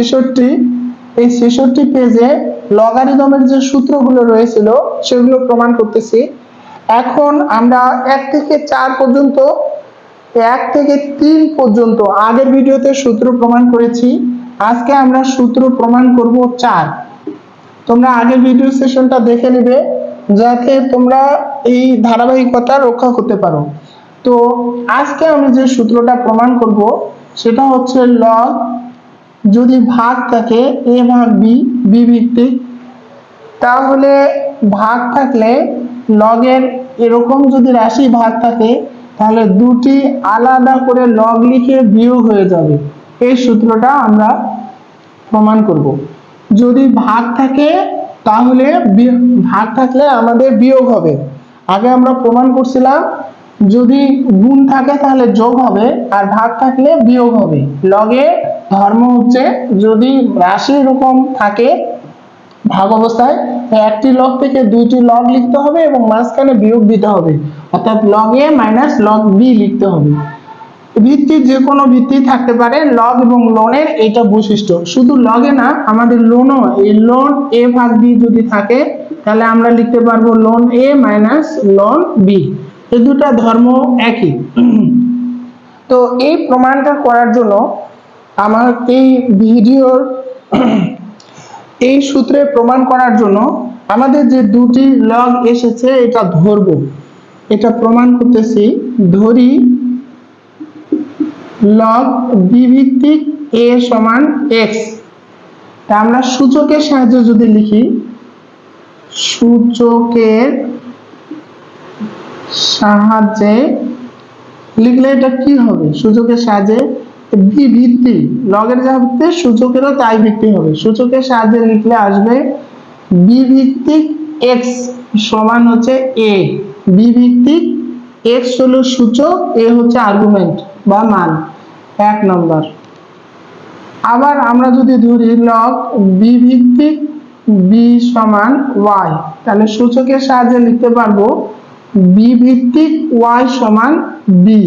ছেষট্টি, এই ছেষট্টি পেজে লগারিদমের যে সূত্রগুলো রয়েছিল, সেগুলো প্রমাণ করতেছি। এখন আমরা এক থেকে চার পর্যন্ত, এক থেকে তিন পর্যন্ত আগের ভিডিওতে সূত্র প্রমাণ করেছি। আজকে আমরা সূত্র প্রমাণ করব চার। তোমরা আগের ভিডিও সেশনটা দেখে নেবে, যাতে তোমরা এই ধারাবাহিকতা রক্ষা করতে পারো। তো আজকে আমি যে সূত্রটা প্রমাণ করব, সেটা হচ্ছে লগ যদি ভাগ থাকে এ ভাগ বি বি ভিত্তিক, তাহলে ভাগ থাকলে লগের এরকম যদি রাশি ভাগ থাকে, তাহলে দুটি আলাদা করে লগ লিখে বিয়োগ হয়ে যাবে। এই সূত্রটা আমরা প্রমাণ করব। যদি ভাগ থাকে, তাহলে ভাগ থাকলে আমাদের বিয়োগ হবে। আগে আমরা প্রমাণ করছিলাম, যদি গুণ থাকে তাহলে যোগ হবে, আর ভাগ থাকলে বিয়োগ হবে। লগে ধর্ম হচ্ছে যদি রাশি এরকম থাকে ভাগ অবস্থায় একটি লগ থেকে দুইটি লগ লিখতে হবে এবং মাঝখানে বিয়োগ দিতে হবে। অর্থাৎ log a minus log b লিখতে হবে। ভিত্তি যে কোনো ভিত্তি থাকতে পারে লগ এবং লোনের এটা বৈশিষ্ট্য। শুধু লগে না, আমাদের লোনও এই লোন এ ভাগ বি যদি থাকে, তাহলে আমরা লিখতে পারব log a minus log b এই দুটা ধর্ম একই। তো এই প্রমাণটা করার জন্য আমার এই ভিডিওর এই সূত্রে প্রমাণ করার জন্য আমাদের যে দুটি লগ এসেছে, এটা ধরবো। এটা প্রমাণ করতেছি, ধরি লগ বি ভিত্তিক এ সমান এক্স তা আমরা সূচকের সাহায্যে যদি লিখি, সূচকের সাহায্যে লিখলে এটা কি হবে? সূচকের সাহায্যে বি ভিত্তি লগের যা ভিত্তি সূচকেরও তাই ভিত্তি হবে। সূচকের সাহায্যে লিখলে আসবে বি ভিত্তিক এক্স সমান হচ্ছে এ বি ভিত্তিক এক্স হলো সূচক এ হচ্ছে আর্গুমেন্ট বা মান। এক নম্বর। আবার আমরা যদি ধরি লগ বি ভিত্তিক বি সমান ওয়াই তাহলে সূচকের সাহায্যে লিখতে পারব বি ভিত্তিক ওয়াই সমান বি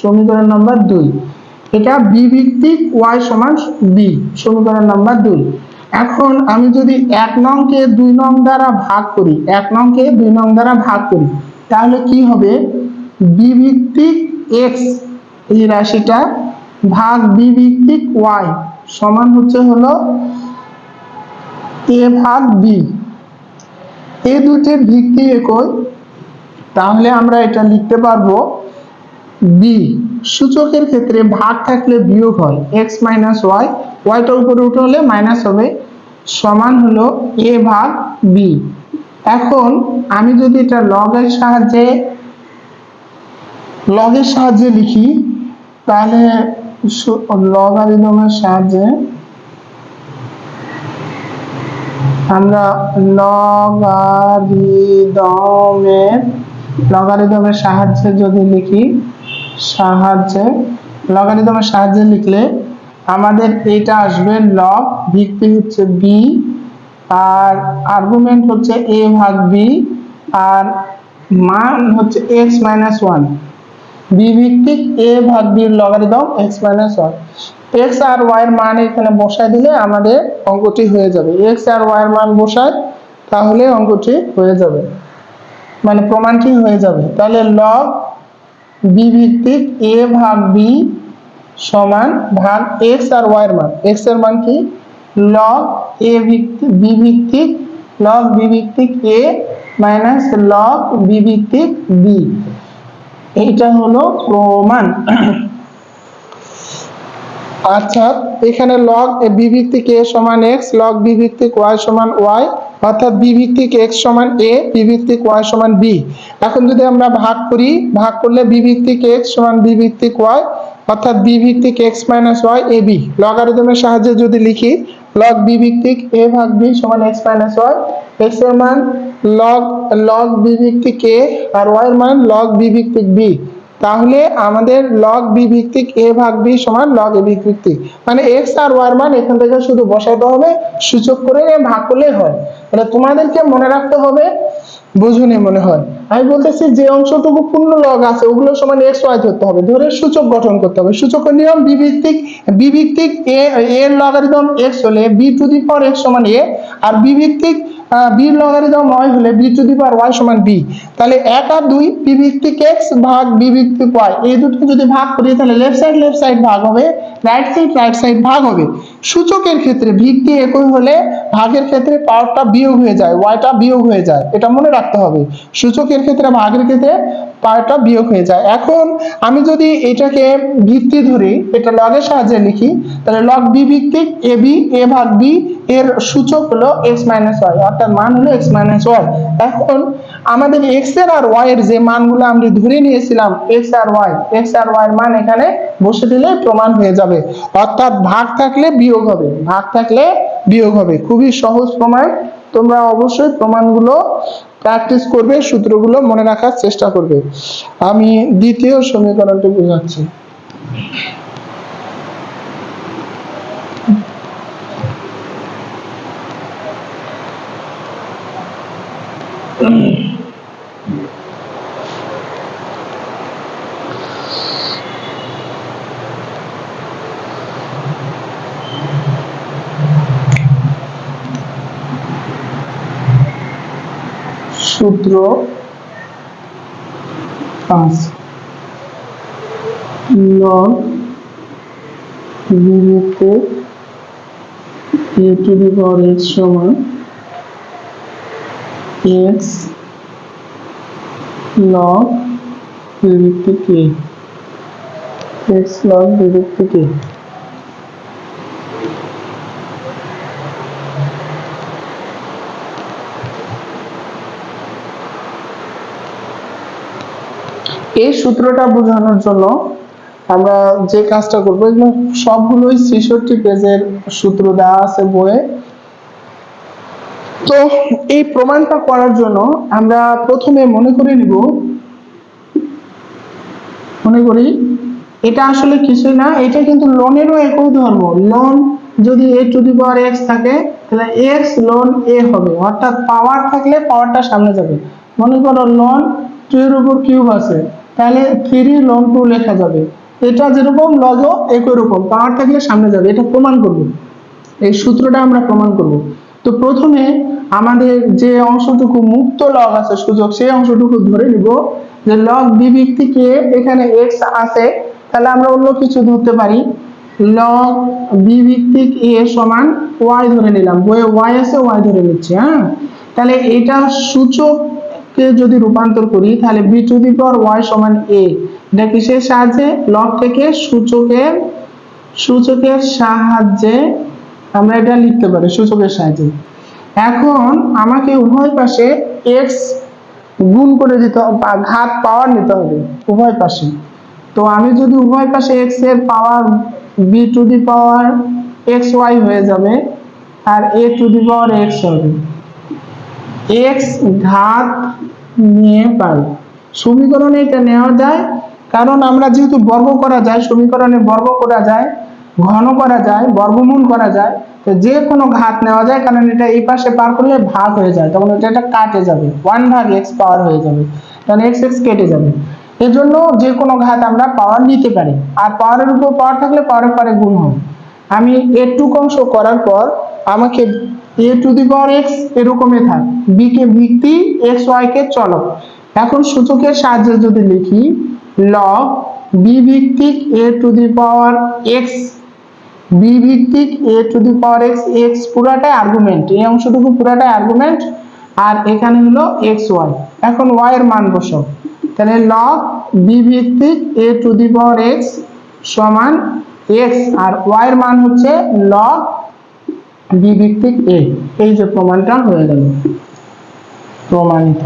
সমীকরণ নম্বর দুই। এটা বি ভিত্তিক ওয়াই সমান বি সমীকরণ নাম্বার দুই। এখন আমি যদি এক নংকে দুই নং দ্বারা ভাগ করি, এক নংকে দুই নং দ্বারা ভাগ করি, তাহলে কি হবে? বি ভিত্তিক এক্স এই রাশিটা ভাগ বি ভিত্তিক ওয়াই সমান হচ্ছে হলো এ ভাগ বি এই দুটির ভিত্তি একই, তাহলে আমরা এটা লিখতে পারব বি সূচকের ক্ষেত্রে ভাগ থাকলে বিয়োগ হয় এক্স মাইনাস ওয়াই ওয়াইটা উপরে উঠে হলে মাইনাস হবে, সমান হলো এ ভাগ বি এখন আমি যদি এটা লগের সাহায্যে লগের সাহায্যে লিখি, তাহলে লগারিদমের সাহায্যে আমরা লগারিদমের লগারিদমের সাহায্যে যদি লিখি সাহায্যে লগারিদমের সাহায্যে লিখলে আমাদের এটা আসবে লগ ভিত্তি হচ্ছে বি আর আর্গুমেন্ট হচ্ছে এ ভাগ বি আর মান হচ্ছে এক্স মাইনাস ওয়ান বি ভিত্তিক এ ভাগ বির logarithm x minus one x আর ওয়াই মান এখানে বসায় দিলে আমাদের অঙ্কটি হয়ে যাবে। এক্স আর ওয়াই এর মান বসায়, তাহলে অঙ্কটি হয়ে যাবে। মানে প্রমাণটি হয়ে যাবে। তাহলে লগ বি ভিত্তিক এ ভাগ বি সমান ভাগ এক্স আর ওয়াই এর মান। এক্সের মান কি? লগ এ ভিত্তিক বি ভিত্তিক লগ বি ভিত্তিক এ মাইনাস লগ বি ভিত্তিক বি এইটা হলো প্রমাণ। আচ্ছা এখানে লগ বি ভিত্তিক এ সমান এক্স লগ বি ভিত্তিক ওয়াই সমান ওয়াই অর্থাৎ বি ভিত্তিক এক্স সমান এ বি ভিত্তিক ওয়াই সমান বি এখন যদি আমরা ভাগ করি, ভাগ করলে বি ভিত্তিক এক্স সমান বি ভিত্তিক ওয়াই অর্থাৎ বি ভিত্তিক x minus y a b লগারিদমের সাহায্যে যদি লিখি লগ বি ভিত্তিক এ ভাগ বি সমান এক্স মাইনাস ওয়াই এক্সের মান লগ লগ বি ভিত্তিক এ আর ওয়াই এর মান লগ বি ভিত্তিক বি তাহলে আমাদের লগ বি ভিত্তিক এ ভাগ বি সমান লগ এ ভিত্তিক। মানে এক্স আর ওয়ার মান এখান থেকে শুধু বসাতে হবে, সূচক করে ভাগ করলেই হয়। তাহলে তোমাদেরকে মনে রাখতে হবে, বুঝুনি মনে হয়। আমি বলতেছি যে অংশটুকু পূর্ণ লগ আছে, ওগুলো সমান এক্স ওয়াই ধরতে হবে। ধরে সূচক গঠন করতে হবে। সূচকের নিয়ম বি ভিত্তিক বি ভিত্তিক এ এর লগারিদম এক্স হলে b to the power x সমান এ আর বি ভিত্তিক বি লগারিদম ওয়াই হলে b to the power y সমান বি তাহলে এক আর দুই বি ভিত্তিক এক্স ভাগ বি ভিত্তিক ওয়াই এই দুটো যদি ভাগ করি, তাহলে লেফট সাইড লেফট সাইড ভাগ হবে রাইট সাইড রাইট সাইড ভাগ হবে। সূচকের ক্ষেত্রে ভিত্তি একই হলে ভাগের ক্ষেত্রে পাওয়ারটা বিয়োগ হয়ে যায় ওয়াইটা বিয়োগ হয়ে যায়। এটা মনে রাখতে হবে। সূচকের ক্ষেত্রে ভাগের ক্ষেত্রে পাওয়ারটা বিয়োগ হয়ে যায়। এখন আমি যদি এটাকে ভিত্তি ধরি, এটা লগের সাহায্যে লিখি, তাহলে লগ বি ভিত্তিক এ বি এ ভাগ বি এর সূচক হলো এক্স মাইনাস ওয়াই অর্থাৎ মান হলো এক্স মাইনাস ওয়াই এখন আমাদের এক্সের আর ওয়াই এর যে মানগুলো আমরা ধরে নিয়েছিলাম এক্স আর ওয়াই এক্স আর ওয়াই এর মান এখানে বসে দিলে প্রমাণ হয়ে যাবে। অর্থাৎ ভাগ থাকলে বিয়োগ হবে, ভাগ থাকলে বিয়োগ হবে। খুবই সহজ প্রমাণ। তোমরা অবশ্যই প্রমাণগুলো প্র্যাকটিস করবে, সূত্রগুলো মনে রাখার চেষ্টা করবে। আমি দ্বিতীয় সমীকরণটি বোঝাচ্ছি। সূত্র পাঁচ। লগ বিভক্ত a to the x log বিভক্ত কে এক্স লগ বিভক্ত কে এই সূত্রটা বোঝানোর জন্য আমরা যে কাজটা করব, এগুলো সবগুলোই ছেষট্টি পেজের সূত্র দেওয়া আছে বইয়ে। তো এই প্রমাণটা করার জন্য আমরা প্রথমে মনে করে নিব, মনে করি এটা আসলে কিছুই না, এটা কিন্তু লোনেরও একই ধর্ম। লোন যদি এ টু দি পাওয়ার এক্স থাকে, তাহলে এক্স লোন এ হবে। অর্থাৎ পাওয়ার থাকলে পাওয়ারটা সামনে যাবে। মনে করো লোন টু এর উপর কিউব আছে। তাহলে থ্রি লোন টু লেখা যাবে। এটা যেরকম লগও একই রকম পাওয়ার থাকলে সামনে যাবে, এটা প্রমাণ করব। এই সূত্রটা আমরা প্রমাণ করব। তো প্রথমে আমাদের যে অংশটুকু মুক্ত লগ আছে, সুযোগ, সেই অংশটুকু ধরে নিব যে লগ বি ভিত্তিকে এখানে এক্স আছে। তাহলে আমরা অন্য কিছু ধরতে পারি। লগ বি ভিত্তিক এ সমান ওয়াই ধরে নিলাম। বইয়ে ওয়াই আছে ওয়াই ধরে নিচ্ছি হ্যাঁ? তাহলে এটা সূচককে যদি রূপান্তর করি, তাহলে b to the power y সমান এ এটা কিসের সাহায্যে? লগ থেকে সূচকের সূচকের সাহায্যে আমরা এটা লিখতে পারি, সূচকের সাহায্যে। এখন আমাকে উভয় পাশে এক্স গুণ করে দিতে ঘাত পাওয়ার নিতে হবে, উভয় পাশে। তো আমি যদি উভয় পাশে এক্সের power b to the power x y হয়ে যাবে, আর a to the power x হবে। এক্স ঘাত নিয়ে পাই। সমীকরণে এটা নেওয়া যায়, কারণ আমরা যেহেতু বর্গ করা যায়, সমীকরণে বর্গ করা যায়, ঘন করা যায়, বর্গমূল করা যায়, তো যে কোনো ঘাত নেওয়া যায়, কারণ এটা এই পাশে পার করলে ভাগ হয়ে যায়, তখন এটা এটা কাটে যাবে ওয়ান ভাগ এক্স পাওয়ার হয়ে যাবে তখন এক্স এক্স কেটে যাবে। এজন্য যে কোনো ঘাত আমরা পাওয়ার নিতে পারি, আর পাওয়ারের উপর পাওয়ার থাকলে পাওয়ারের পরে গুণ হবে আমি এটুক অংশ করার পর আমাকে এ টু দি পাওয়ার এক্স এরকমই থাক। বি কে ভিত্তি এক্স ওয়াই কে চলক। এখন সূচকের সাহায্যে যদি লিখি লগ বি ভিত্তিক a to the power x b ভিত্তিক a to the power x x পুরাটাই আর্গুমেন্ট এই অংশটুকু পুরাটাই আর্গুমেন্ট আর এখানে হলো এক্স ওয়াই এখন ওয়াই এর মান বসাও। তাহলে লগ বি ভিত্তিক a to the power x সমান এক্স আর ওয়াই এর মান হচ্ছে লগ বি ভিত্তিক এ এই যে প্রমাণটা হয়ে গেল। প্রমাণিত।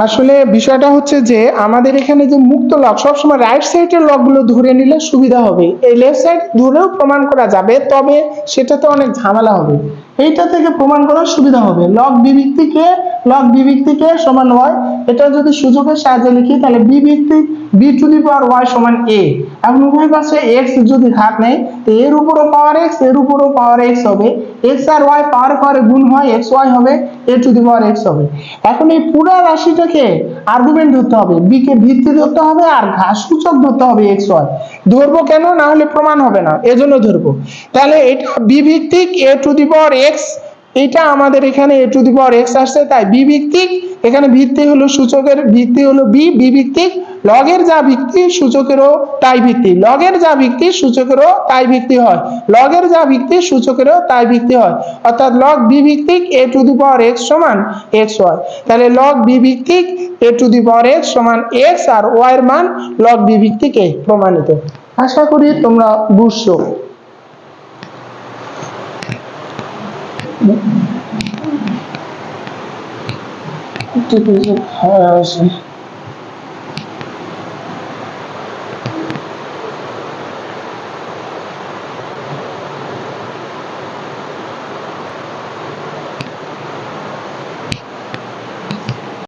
আসলে বিষয়টা হচ্ছে যে, আমাদের এখানে যে মুক্ত লগ সবসময় রাইট সাইডের লগগুলো ধরে নিলে সুবিধা হবে। এই লেফট সাইড ধরেও প্রমাণ করা যাবে, তবে সেটা তো অনেক ঝামেলা হবে। এইটা থেকে প্রমাণ করার সুবিধা হবে। লগ বি ভিত্তিকে লগ বি ভিত্তিকে সমান ওয়াই এটা যদি সূচকের সাহায্যে লিখি, তাহলে বি ভিত্তিক b to the power y সমান এ এখন উভয় পাশে এক্স যদি ঘাত নেই তো এর উপরও পাওয়ার এক্সের উপরও পাওয়ার এক্স হবে। এক্স আর ওয়াই পাওয়ার পাওয়ারে গুণ হয় এক্স ওয়াই হবে এ টু দি পাওয়ার এক্স হবে। এখন এই পুরো রাশিটাকে আর্গুমেন্ট ধরতে হবে। বি কে ভিত্তি ধরতে হবে আর ঘাস সূচক ধরতে হবে এক্স ওয়াই ধরবো কেন? না হলে প্রমাণ হবে না। এজন্য ধরবো। তাহলে এটা বি ভিত্তিক এ টু দি পাওয়ার এক্স এটা আমাদের এখানে এ টু দি পাওয়ার এক্স আসছে, তাই বি ভিত্তিক। এখানে ভিত্তি হলো সূচকের, ভিত্তি হলো বি বি ভিত্তিক। লগের যা ভিত্তি, সূচকেরও তাই ভিত্তি। লগের যা ভিত্তি, সূচকেরও তাই ভিত্তি হয়। লগের যা ভিত্তি, সূচকেরও তাই ভিত্তি হয়। অর্থাৎ লগ বি ভিত্তিক, a to the power x সমান এক্স ওয়াই। তাহলে লগ বি ভিত্তিক, a to the power x সমান এক্স আর ওয়াই এর মান লগ বি ভিত্তিক প্রমাণিত। আশা করি তোমরা বুঝছ। একটু হ্যাঁ